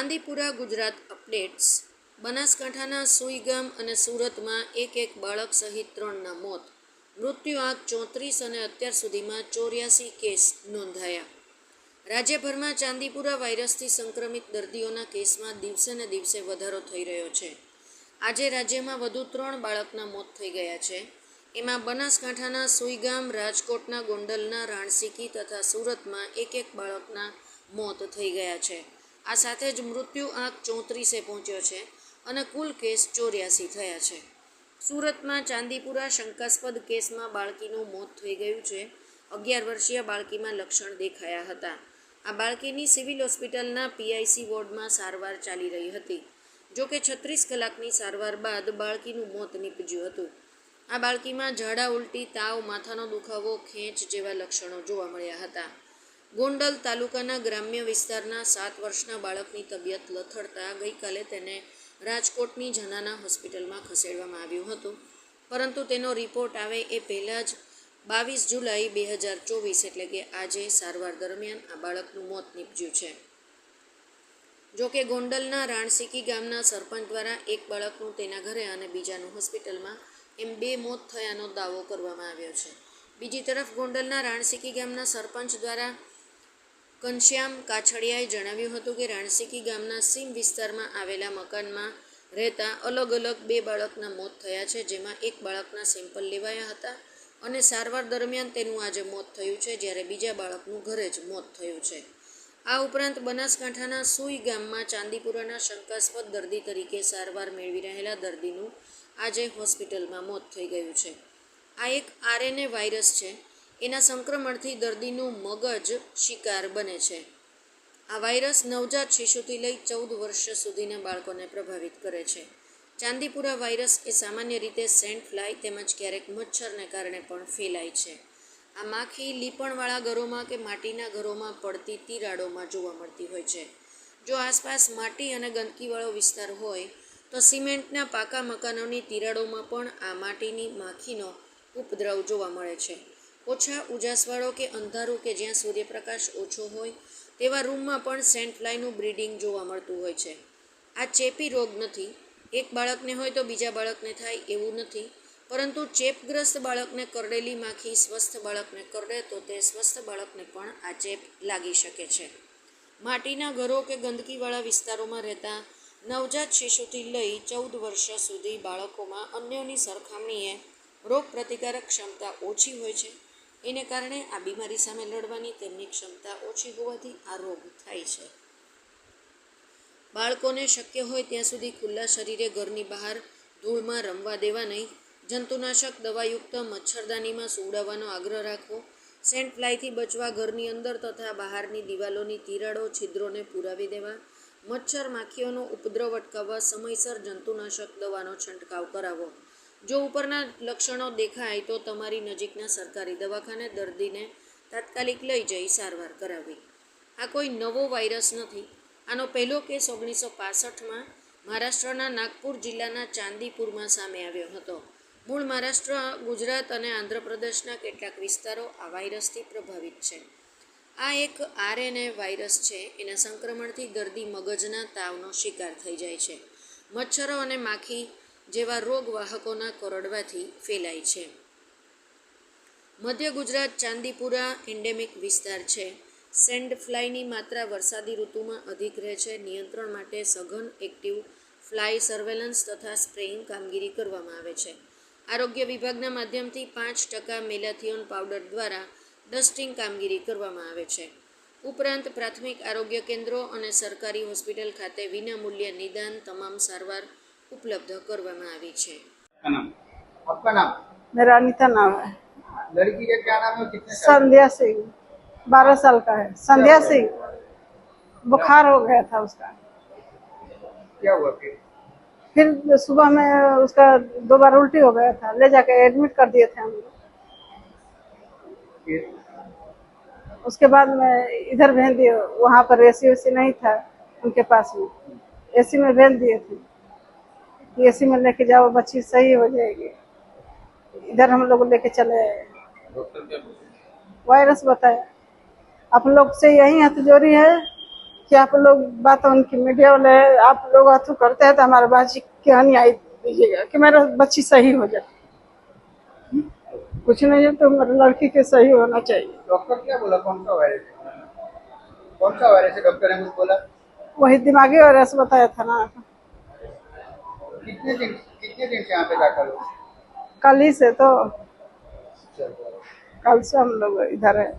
Chandipura Gujarat updates. બનાસકાંઠાના સુઈગામ અને સુરતમાં એક એક બાળક સહિત ત્રણના મોત. મૃત્યુ આંક ચોત્રીસ અને અત્યાર સુધીમાં ચોર્યાસી કેસ નોંધાયા. રાજ્યભરમાં ચાંદીપુરા વાયરસથી સંક્રમિત દર્દીઓના કેસમાં દિવસે ને દિવસે વધારો થઈ રહ્યો છે. આજે રાજ્યમાં વધુ ત્રણ બાળકના મોત થઈ ગયા છે. એમાં બનાસકાંઠાના સુઈગામ, રાજકોટના ગોંડલના રાણસીકી તથા સુરતમાં એક એક બાળકના મોત થઈ ગયા છે. આ સાથે જ મૃત્યુ આંક ચોત્રીસે પહોંચ્યો છે અને કુલ કેસ ચોર્યાસી થયા છે. સુરતમાં ચાંદીપુરા શંકાસ્પદ કેસમાં બાળકીનું મોત થઈ ગયું છે. અગિયાર વર્ષીય બાળકીમાં લક્ષણ દેખાયા હતા. આ બાળકીની સિવિલ હોસ્પિટલના પીઆઈસી વોર્ડમાં સારવાર ચાલી રહી હતી. જો કે છત્રીસ કલાકની સારવાર બાદ બાળકીનું મોત નીપજ્યું હતું. આ બાળકીમાં ઝાડા ઉલટી, તાવ, માથાનો દુખાવો, ખેંચ જેવા લક્ષણો જોવા મળ્યા હતા. ગોંડલ તાલુકાના ગ્રામ્ય વિસ્તારના સાત વર્ષના બાળકની તબિયત લથડતા ગઈકાલે તેને રાજકોટની જનાના હોસ્પિટલમાં ખસેડવામાં આવ્યું હતું. પરંતુ તેનો રિપોર્ટ આવે એ પહેલાં જ બાવીસ જુલાઈ બે હજાર ચોવીસ એટલે કે આજે સારવાર દરમિયાન આ બાળકનું મોત નીપજ્યું છે. જોકે ગોંડલના રાણસીકી ગામના સરપંચ દ્વારા એક બાળકનું તેના ઘરે અને બીજાનું હોસ્પિટલમાં એમ બે મોત થયાનો દાવો કરવામાં આવ્યો છે. બીજી તરફ ગોંડલના રાણસીકી ગામના સરપંચ દ્વારા ઘનશ્યામ કાછડિયાએ જણાવ્યું હતું કે રાણસીકી ગામના સીમ વિસ્તારમાં આવેલા મકાનમાં રહેતા અલગ અલગ બે બાળકના મોત થયા છે, જેમાં એક બાળકના સેમ્પલ લેવાયા હતા અને સારવાર દરમિયાન તેનું આજે મોત થયું છે, જ્યારે બીજા બાળકનું ઘરે જ મોત થયું છે. આ ઉપરાંત બનાસકાંઠાના સુઈ ગામમાં ચાંદીપુરાના શંકાસ્પદ દર્દી તરીકે સારવાર મેળવી રહેલા દર્દીનું આજે હોસ્પિટલમાં મોત થઈ ગયું છે. આ એક આરએનએ વાયરસ છે. એના સંક્રમણથી દર્દીનું મગજ શિકાર બને છે. આ વાયરસ નવજાત શિશુથી લઈ ચૌદ વર્ષ સુધીના બાળકોને પ્રભાવિત કરે છે. ચાંદીપુરા વાયરસ એ સામાન્ય રીતે સેન્ટ ફ્લાય તેમજ ક્યારેક મચ્છરને કારણે પણ ફેલાય છે. આ માખી લીપણવાળા ઘરોમાં કે માટીના ઘરોમાં પડતી તિરાડોમાં જોવા મળતી હોય છે. જો આસપાસ માટી અને ગંદકીવાળો વિસ્તાર હોય, તો સિમેન્ટના પાકા મકાનોની તિરાડોમાં પણ આ માટીની માખીનો ઉપદ્રવ જોવા મળે છે. ઓછા ઉજાસવાળો કે અંધારું કે જ્યાં સૂર્યપ્રકાશ ઓછો હોય, તેવા રૂમમાં પણ સેન્ટ ફ્લાયનું બ્રીડિંગ જોવા મળતું હોય છે. આ ચેપી રોગ નથી. એક બાળકને હોય તો બીજા બાળકને થાય એવું નથી. પરંતુ ચેપગ્રસ્ત બાળકને કરડેલી માખી સ્વસ્થ બાળકને કરડે તો તે સ્વસ્થ બાળકને પણ આ ચેપ લાગી શકે છે. માટીના ઘરો કે ગંદકીવાળા વિસ્તારોમાં રહેતા નવજાત શિશુથી લઈ ચૌદ વર્ષ સુધી બાળકોમાં અન્યોની સરખામણીએ રોગ પ્રતિકારક ક્ષમતા ઓછી હોય છે. એને કારણે આ બીમારી સામે લડવાની તેમની ક્ષમતા ઓછી હોવાથી આ રોગ થાય છે. બાળકોને શક્ય હોય ત્યાં સુધી ખુલ્લા શરીરે ઘરની બહાર ધૂળમાં રમવા દેવા નહીં. જંતુનાશક દવાયુક્ત મચ્છરદાનીમાં સુવડાવવાનો આગ્રહ રાખવો સેન્ટ ફ્લાયથી બચવા ઘરની અંદર તથા બહારની દિવાલોની તિરાડો છિદ્રોને પુરાવી દેવા. મચ્છર માખીઓનો ઉપદ્રવ અટકાવવા સમયસર જંતુનાશક દવાનો છંટકાવ કરાવવો જો ઉપરના લક્ષણો દેખાય તો તમારી નજીકના સરકારી દવાખાને દર્દીને તાત્કાલિક લઈ જઈ સારવાર કરાવવી આ કોઈ નવો વાયરસ નથી. આનો પહેલો કેસ ઓગણીસો પાસઠમાં મહારાષ્ટ્રના નાગપુર જિલ્લાના ચાંદીપુરમાં સામે આવ્યો હતો. મૂળ મહારાષ્ટ્ર, ગુજરાત અને આંધ્રપ્રદેશના કેટલાક વિસ્તારો આ વાયરસથી પ્રભાવિત છે. આ એક આરએનએ વાયરસ છે. એના સંક્રમણથી દર્દી મગજના તાવનો શિકાર થઈ જાય છે. મચ્છરો અને માખી જેવા રોગવાહકોના કરડવાથી ફેલાય છે. મધ્ય ગુજરાત ચાંદીપુરા એન્ડેમિક વિસ્તાર છે. સેન્ડ ફ્લાયની માત્રા વરસાદી ઋતુમાં અધિક રહે છે. નિયંત્રણ માટે સઘન એક્ટિવ ફ્લાય સર્વેલન્સ તથા સ્પ્રેઇંગ કામગીરી કરવામાં આવે છે. આરોગ્ય વિભાગના માધ્યમથી પાંચ ટકા મેલાથિયોન પાવડર દ્વારા ડસ્ટિંગ કામગીરી કરવામાં આવે છે. ઉપરાંત પ્રાથમિક આરોગ્ય કેન્દ્રો અને સરકારી હોસ્પિટલ ખાતે વિનામૂલ્યે નિદાન, તમામ સારવાર ઉપલબ્ધ કરવામાં આવી છે का नाम आपका नाम मेरा अनिता नाम है लड़की का क्या नाम है और कितने साल संध्या सिंह बारह साल का है संध्या सिंह बुखार हो गया था उसका क्या हुआ फिर फिर सुबह में उसका दो बार उल्टी हो गया था ले जाके एडमिट कर दिए थे हम लोग फिर उसके बाद में इधर भेज दिए वहाँ पर एसी वेसी नहीं था उनके पास में एसी में भेज दिए थे कि एसी में लेके जाओ बच्ची सही हो जाएगी। इधर हम लोग लेके चले। वायरस बताया। आप लोग से यही हथ जोड़ी है कि आप लोग बात उनकी मीडिया वाले आप लोग अथू करते हैं तो हमारे बाजी की अन्याय दीजिएगा कि मेरा बच्ची सही हो जाए। कुछ नहीं है तो मेरे लड़की के सही होना चाहिए। डॉक्टर क्या बोला? कौन सा वायरस? है कौन सा वायरस है? डॉक्टर ने कुछ बोला? वही दिमागी वायरस बताया था ना। कितने दिन कितने दिन से यहाँ पे दाखिल हो कल ही से तो कल से हम लोग इधर है